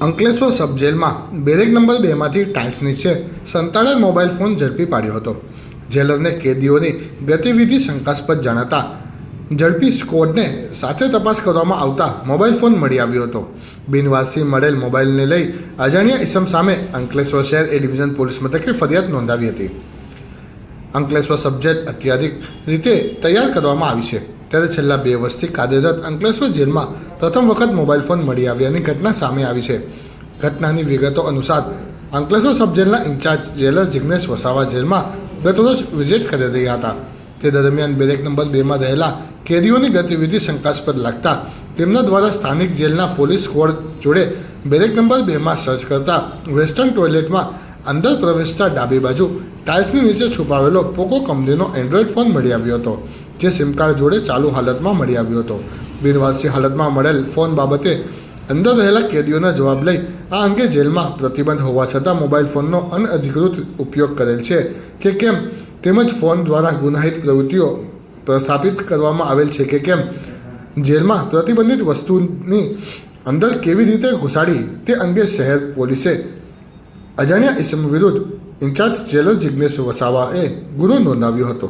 અંકલેશ્વર સબ જેલમાં barrack number બેમાંથી ટાઇલ્સની છે સંતાડેલ મોબાઈલ ફોન ઝડપી પાડ્યો હતો. જેલરને કેદીઓની ગતિવિધિ શંકાસ્પદ જણાતા ઝડપી સ્કોડને સાથે તપાસ કરવામાં આવતા મોબાઈલ ફોન મળી આવ્યો હતો. બિનવારસી મળેલ મોબાઈલને લઈ અજાણ્યા ઇસમ સામે અંકલેશ્વર શહેર એ ડિવિઝન પોલીસ મથકે ફરિયાદ નોંધાવી હતી. અંકલેશ્વર સબ્જેક્ટ અત્યાધિક રીતે તૈયાર કરવામાં આવી છે. ત્યારે છેલ્લા બે વર્ષથી કાર્યરત અંકલેશ્વર જેલમાં પ્રથમ વખત મોબાઈલ ફોન મળી આવ્યાની ઘટના સામે આવી છે. ઘટનાની વિગતો અનુસાર, અંકલેશ્વર સબ જેલના ઇન્ચાર્જ જેલર જિગ્નેશ વસાવા જેલમાં ગતરોજ વિઝિટ કરી રહ્યા હતા. તે દરમિયાન બેરેક નંબર બેમાં રહેલા કેદીઓની ગતિવિધિ શંકાસ્પદ લાગતા તેમના દ્વારા સ્થાનિક જેલના પોલીસ સ્કોડ જોડે બેરેક નંબર બેમાં સર્ચ કરતા વેસ્ટર્ન ટોયલેટમાં અંદર પ્રવેશતા ડાબી બાજુ ટાઇલ્સની નીચે છુપાવેલો પોકો કંપનીનો એન્ડ્રોઈડ ફોન મળી આવ્યો હતો, જે સિમ કાર્ડ જોડે ચાલુ હાલતમાં મળી આવ્યો હતો. બિનવારસી હાલતમાં મળેલ ફોન બાબતે અંદર રહેલા કેદીઓના જવાબ લઈ આ અંગે જેલમાં પ્રતિબંધ હોવા છતાં મોબાઈલ ફોનનો અનઅધિકૃત ઉપયોગ કરેલ છે કે કેમ? તેમજ ફોન દ્વારા ગુનાહિત પ્રવૃત્તિઓ પ્રસ્થાપિત કરવામાં આવેલ છે કે કેમ? જેલમાં પ્રતિબંધિત વસ્તુની અંદર કેવી રીતે ઘુસાડી તે અંગે શહેર પોલીસે અજાણ્યા ઇસમ વિરુદ્ધ ઇન્ચાર્જ જેલર જિજ્ઞેશ વસાવાએ ગુનો નોંધાવ્યો હતો.